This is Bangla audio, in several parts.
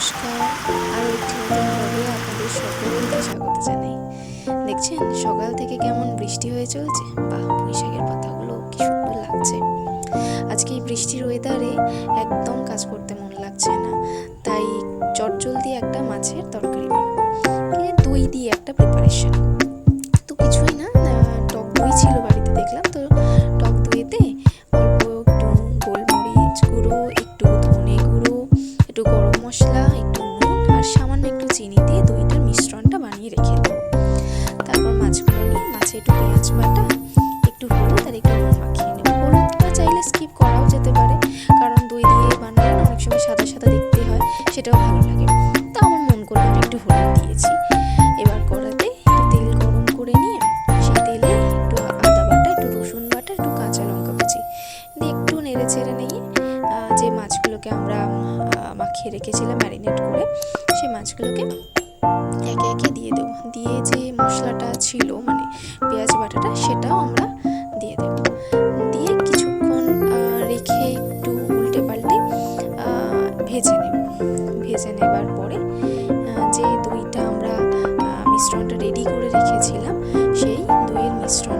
নমস্কার আর একটি নতুন ব্লগে আপনাদের সকলকে স্বাগত জানাই। দেখছেন, সকাল থেকে কেমন বৃষ্টি হয়ে চলছে? বা বৈশাখের পাতাগুলো কি সুন্দর লাগছে। আজকে এই বৃষ্টির ওয়েদারে একদম কাজ করতে মন লাগছে না। তাই চটজলদি একটা মাছের তরকারি বানাবো। দই দিয়ে একটা প্রিপারেশন মশলা, একটু নুন আর সামান্য একটু চিনি দিয়ে দইটার মিশ্রণটা বানিয়ে রেখে দেবো। তারপর মাছগুলো নিয়ে মাছে একটু পেঁয়াজ বাটা, একটু হলুদ আর একটু নুন মাখিয়ে নেব। হলুদটা চাইলে স্কিপ করাও যেতে পারে, কারণ দই দিয়ে বানালে অনেক সময় সাদা সাদা দেখতে হয়, সেটাও ভালো লাগে। তো আমার মন করে আমি একটু হলুদ দিয়েছি। এবার কড়াতে একটু তেল গরম করে নিয়ে সেই তেলে একটু আদা বাটা, একটু রসুন বাটা, একটু কাঁচা লঙ্কা কুচি। দিয়ে একটু নেড়ে চেড়ে নিয়ে যে যে মাছগুলোকে আমরা মাখিয়ে রেখেছিলাম ম্যারিনেট করে। সেই মাছগুলোকে একে একে দিয়ে দেবো। দিয়ে যে মশলাটা ছিল মানে পেঁয়াজ বাটাটা, সেটাও আমরা দিয়ে দেব। দিয়ে কিছুক্ষণ রেখে একটু উল্টে পাল্টে ভেজে নেব। ভেজে নেবার পরে যে দইটা আমরা মিশ্রণটা রেডি করে রেখেছিলাম, সেই দইয়ের মিশ্রণ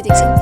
যে দেখছেন